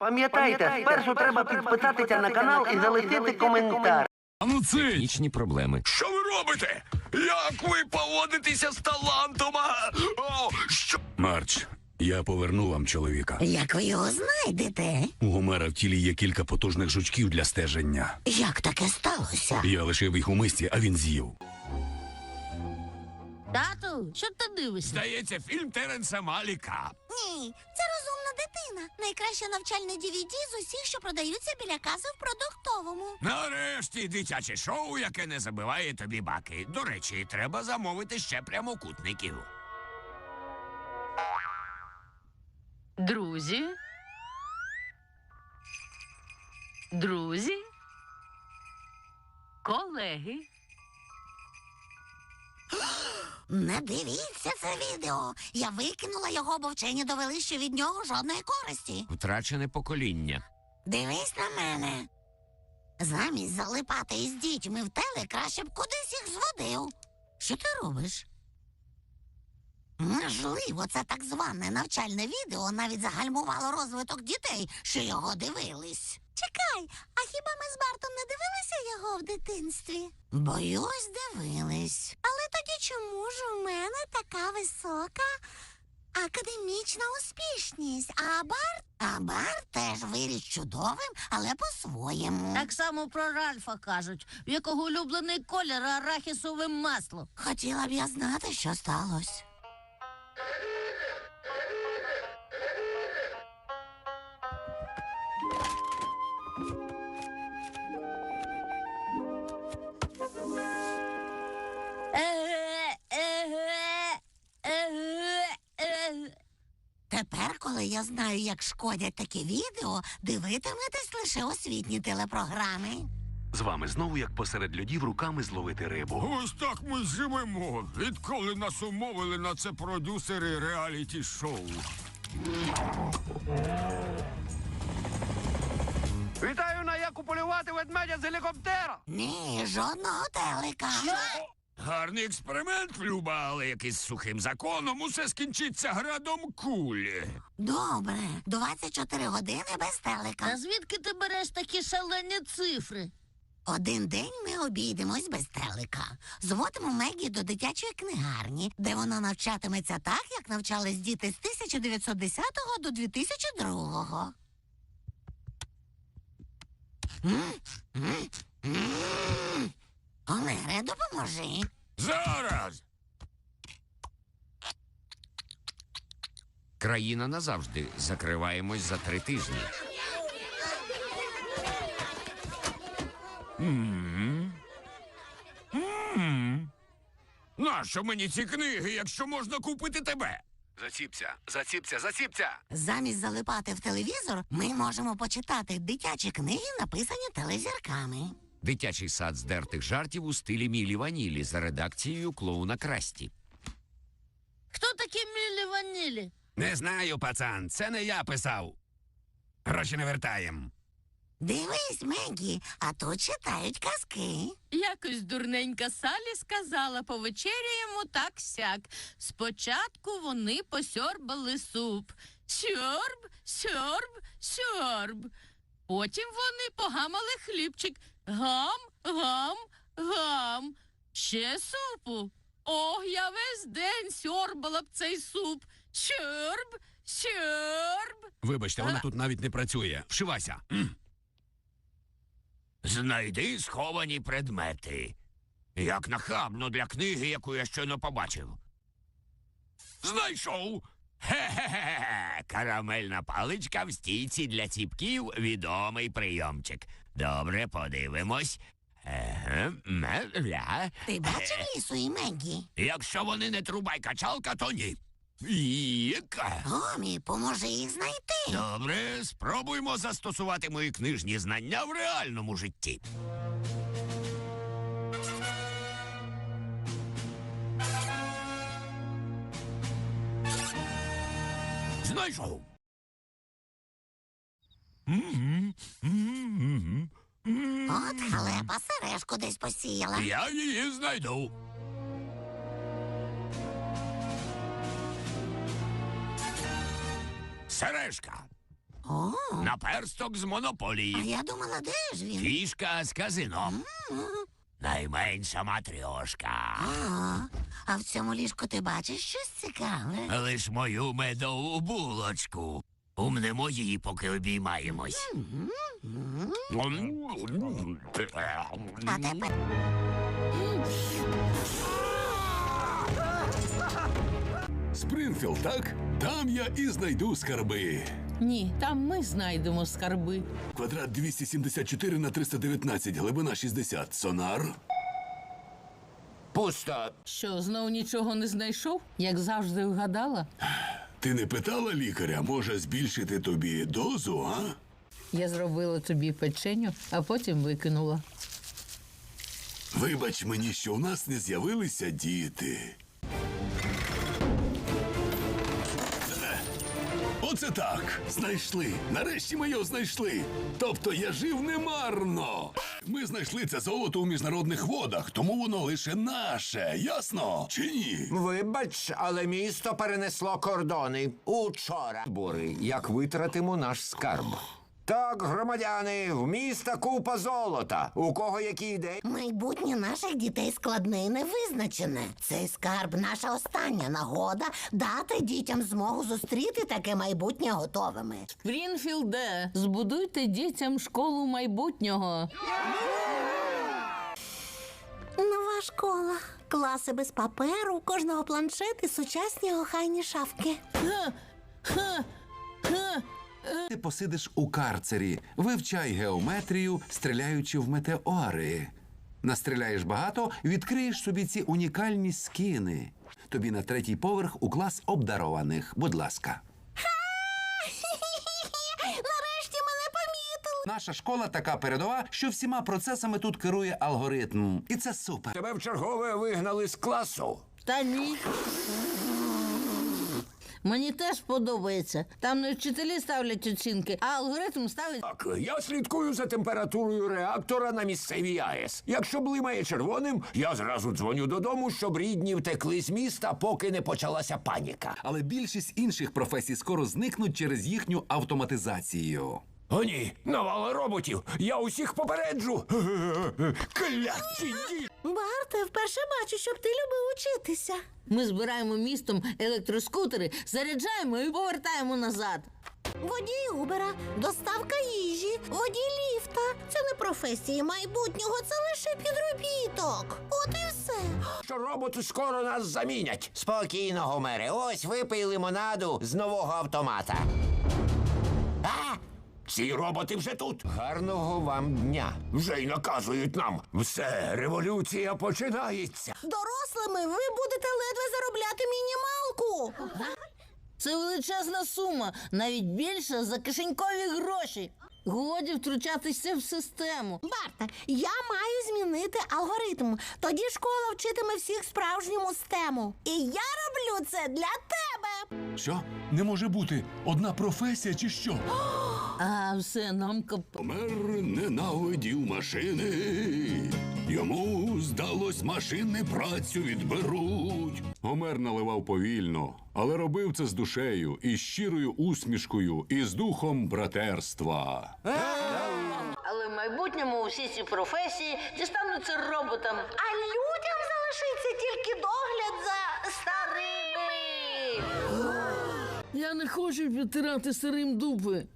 Пам'ятайте, спершу треба підписатися на канал і залишити коментар. А ну цей! Технічні проблеми. Що ви робите? Як ви поводитеся з талантом? а? О, що? Марч, я поверну вам чоловіка. Як ви його знайдете? У Гомера в тілі є кілька потужних жучків для стеження. Як таке сталося? Я лишив їх у мисці, а він з'їв. Тату, що ти дивишся? Здається, фільм Теренса Маліка. Ні, це розумна дитина. Найкраще навчальне DVD з усіх, що продаються біля каси в продуктовому. Нарешті дитяче шоу, яке не забиває тобі баки. До речі, треба замовити ще прямокутників. Друзі. Друзі. Колеги. Не дивіться це відео. Я викинула його, бо вчені довели, що від нього жодної користі. Втрачене покоління. Дивись на мене. Замість залипати із дітьми в теле, краще б кудись їх зводив. Що ти робиш? Можливо, це так зване навчальне відео навіть загальмувало розвиток дітей, що його дивились. Чекай, а хіба ми з Бартом не дивилися його в дитинстві? Боюсь, дивились. Але тоді чому ж у мене така висока академічна успішність? А Барт А Бар теж виріс чудовим, але по-своєму. Так само про Ральфа кажуть, в якого улюблений колір арахісове масло. Хотіла б я знати, що сталося. Як шкодять такі відео, дивитиметесь лише освітні телепрограми. З вами знову, як посеред людів, руками зловити рибу. Ось так ми живемо. Відколи нас умовили на це продюсери реаліті шоу. Вітаю на яку полювати ведмедя з гелікоптера! Ні, жодного телека. Гарний експеримент, Люба, але якийсь сухим законом усе скінчиться градом кулі. Добре, 24 години без телека. Та звідки ти береш такі шалені цифри? Один день ми обійдемось без телека. Зводимо Мегі до дитячої книгарні, де вона навчатиметься так, як навчались діти з 1910 до 2002. М? М? М? Олере, допоможи. Зараз. Країна назавжди. Закриваємось за три тижні. Нащо мені ці книги, якщо можна купити тебе? Заціпця, заціпця, заціпця. Замість залипати в телевізор, ми можемо почитати дитячі книги, написані телезірками. Дитячий сад здертих жартів у стилі Мілі Ванілі за редакцією клоуна Красті. Хто такі Мілі Ванілі? Не знаю, пацан, це не я писав. Гроші не вертаєм. Дивись, Мегі, а тут читають казки. Якось дурненька Салі сказала повечеряємо так сяк. Спочатку вони посьорбали суп. Сьорб, сьорб, сьорб. Потім вони погамали хлібчик. Гам, гам, гам. Ще супу. Ох, я весь день сьорбала б цей суп. Сьорб, сьорб. Вибачте, вона тут навіть не працює. Вшивайся. М. Знайди сховані предмети. Як нахабно для книги, яку я щойно побачив. Знайшов. Хе-хе-хе. Карамельна паличка в стійці для ціпків відомий прийомчик. Добре, подивимось. Еге, меля. Ти бачив лісу і Мегі? Якщо вони не трубай качалка, то ні. Іка. Гомі, поможи їх знайти. Добре, спробуймо застосувати мої книжні знання в реальному житті. Знайшов. Сережку десь посіяла. Я її знайду. Сережка. О, Наперсток з монополії. а я думала, де ж він? Фішка з казино. Найменша матрьошка. А, а в цьому ліжку ти бачиш щось цікаве? Лиш мою медову булочку. Умнемо її, поки обіймаємось. А тепер Спринфілд, так? Там я і знайду скарби. Ні, там ми знайдемо скарби. Квадрат 274 на 319, глибина 60. Сонар. Пусто. Що, знову нічого не знайшов? Як завжди вгадала? Ти не питала лікаря, може збільшити тобі дозу, а? Я зробила тобі печеню, а потім викинула. Вибач мені, що у нас не з'явилися діти. Е, Оце так. Знайшли. Нарешті ми його знайшли. Тобто я жив немарно. Ми знайшли це золото у міжнародних водах, тому воно лише наше, ясно? Чи ні? Вибач, але місто перенесло кордони учора. Бури, як витратимо наш скарб. Так, громадяни, в міста купа золота. У кого які ідеї? майбутнє наших дітей складне і невизначене. Цей скарб наша остання нагода дати дітям змогу зустріти таке майбутнє готовими. Спрінфілде, збудуйте дітям школу майбутнього. Нова школа. Класи без паперу, кожного планшет і сучасні охайні шафки. Ти посидиш у карцері, вивчай геометрію, стріляючи в метеори. Настріляєш багато, відкриєш собі ці унікальні скіни. Тобі на третій поверх у клас обдарованих. Будь ласка. Нарешті мене помітили. Наша школа така передова, що всіма процесами тут керує алгоритм. І це супер. Тебе в чергове вигнали з класу. Та ні. Мені теж подобається. Там не вчителі ставлять оцінки, а алгоритм ставить. Так, я слідкую за температурою реактора на місцевій АЕС. Якщо блимає червоним, я зразу дзвоню додому, щоб рідні втекли з міста, поки не почалася паніка. Але більшість інших професій скоро зникнуть через їхню автоматизацію. О, ні, навала роботів. Я усіх попереджу. Кляті діти. Барте, вперше бачу, щоб ти любив учитися. Ми збираємо містом електроскутери, заряджаємо і повертаємо назад. Водій Убера, доставка їжі, водій ліфта. Це не професії майбутнього, це лише підробіток. От і все. Що роботи скоро нас замінять. Спокійно, Гомере. Ось випий лимонаду з нового автомата. Ці роботи вже тут. Гарного вам дня. Вже й наказують нам. Все, революція починається. Дорослими ви будете ледве заробляти мінімалку. Це величезна сума, навіть більша за кишенькові гроші. Годі втручатися в систему. Барте, я маю змінити алгоритм. Тоді школа вчитиме всіх справжньому стему. І я роблю це для тебе. Що? Не може бути одна професія чи що? А все нам кап. Помер ненавидів машини. Йому здалось, машини працю відберуть. Гомер наливав повільно, але робив це з душею, і щирою усмішкою, і з духом братерства. Але в майбутньому усі ці професії дістануться роботам. А людям залишиться тільки догляд за старими. Я не хочу підтирати сирим дупи.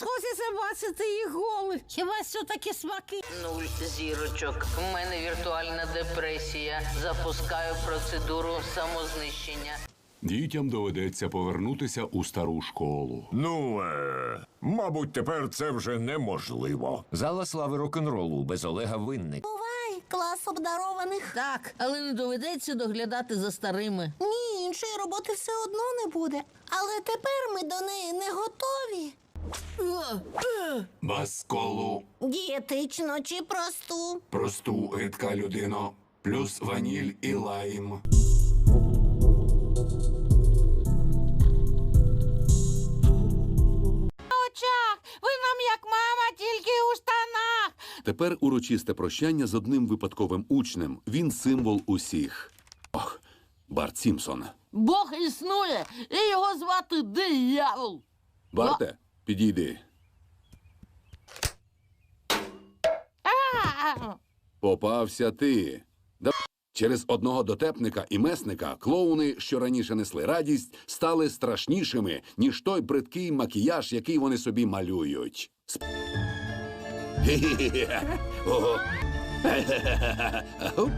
Кому схочеться бачити їх голих? Хіба все таки смаки? Нуль зірочок. У мене віртуальна депресія. Запускаю процедуру самознищення. Дітям доведеться повернутися у стару школу. Ну, е, мабуть, тепер це вже неможливо. Зала слави рок-н-ролу без Олега Винник. Бувай, клас обдарованих. Так, але не доведеться доглядати за старими. Ні, іншої роботи все одно не буде. Але тепер ми до неї не готові. Басколу, Дієтично чи просту. просту рідка людино, плюс ваніль і лайм. очах! Ви нам як мама, тільки у штанах. Тепер урочисте прощання з одним випадковим учнем. Він символ усіх. Ох, Барт Сімпсон. Бог існує, і його звати диявол. Барте, Підійди. Попався ти. Да... Через одного дотепника і месника клоуни, що раніше несли радість, стали страшнішими, ніж той бридкий макіяж, який вони собі малюють. Сп-. Ого.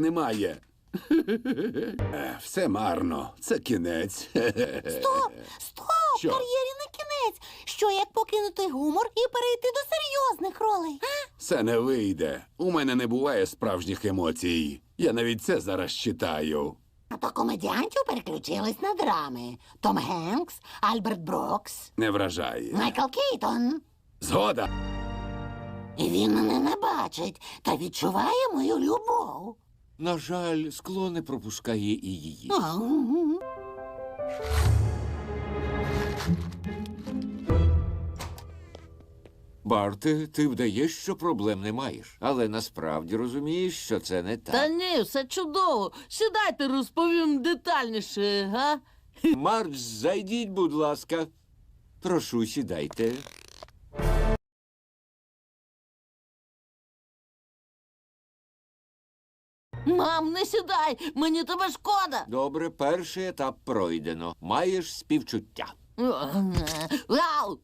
Немає. Е, Все марно. Це кінець. Стоп! Стоп! Що? Кар'єрі не. Що як покинути гумор і перейти до серйозних ролей? А? Це не вийде. У мене не буває справжніх емоцій. Я навіть це зараз читаю. А то комедіантів переключились на драми. Том Генкс, Альберт Брокс, Не вражає. Майкл Кейтон. Згода. І він мене не бачить та відчуває мою любов. На жаль, скло не пропускає і її. А, Барте, ти вдаєш, що проблем не маєш, але насправді розумієш, що це не так. Та ні, все чудово. Сідайте, розповім детальніше, га? Мардж, зайдіть, будь ласка. Прошу, сідайте. Мам, не сідай, мені тебе шкода. Добре, перший етап пройдено. Маєш співчуття. Вау!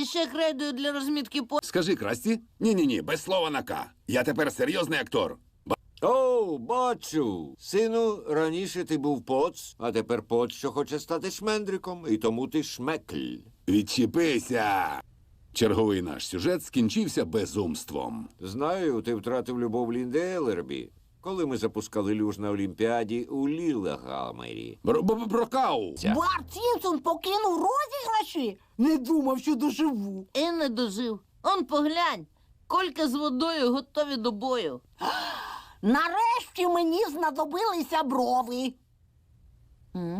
І ще кредою для розмітки по. Скажи, Красті? Ні-ні-ні, без слова на К. Я тепер серйозний актор. О, бачу. Сину, раніше ти був поц, а тепер поц, що хоче стати шмендриком, і тому ти шмекль. Відчепися. Черговий наш сюжет скінчився безумством. Знаю, ти втратив любов Лінди Елербі, коли ми запускали люж на Олімпіаді у Лілегамері. Бр- бр- Брокау! Барт Сімпсон покинув розіграші? Не думав, що доживу. І не дожив. Он поглянь. Колька з водою готові до бою. Нарешті мені знадобилися брови.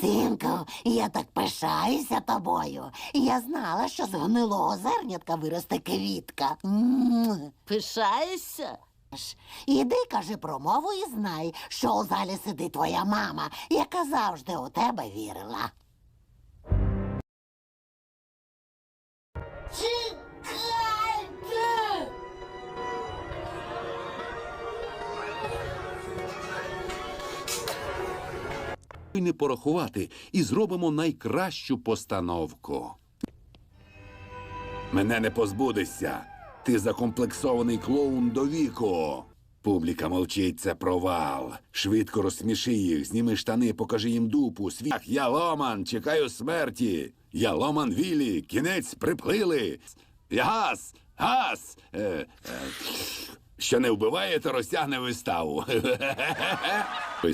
Тинко, я так пишаюся тобою. Я знала, що з гнилого зернятка виросте квітка. М. Пишаєшся? Іди, кажи промову і знай, що у залі сидить твоя мама, яка завжди у тебе вірила. Чекайте! Не порахувати і зробимо найкращу постановку. Мене не позбудешся. Ти закомплексований клоун до віку. Публіка мовчить, це провал. Швидко розсміши їх, зніми штани, покажи їм дупу. Свях, я ломан, чекаю смерті. Я ломан Вілі, кінець приплили. Я газ, газ. Е, е, що не вбиває, то розтягне виставу.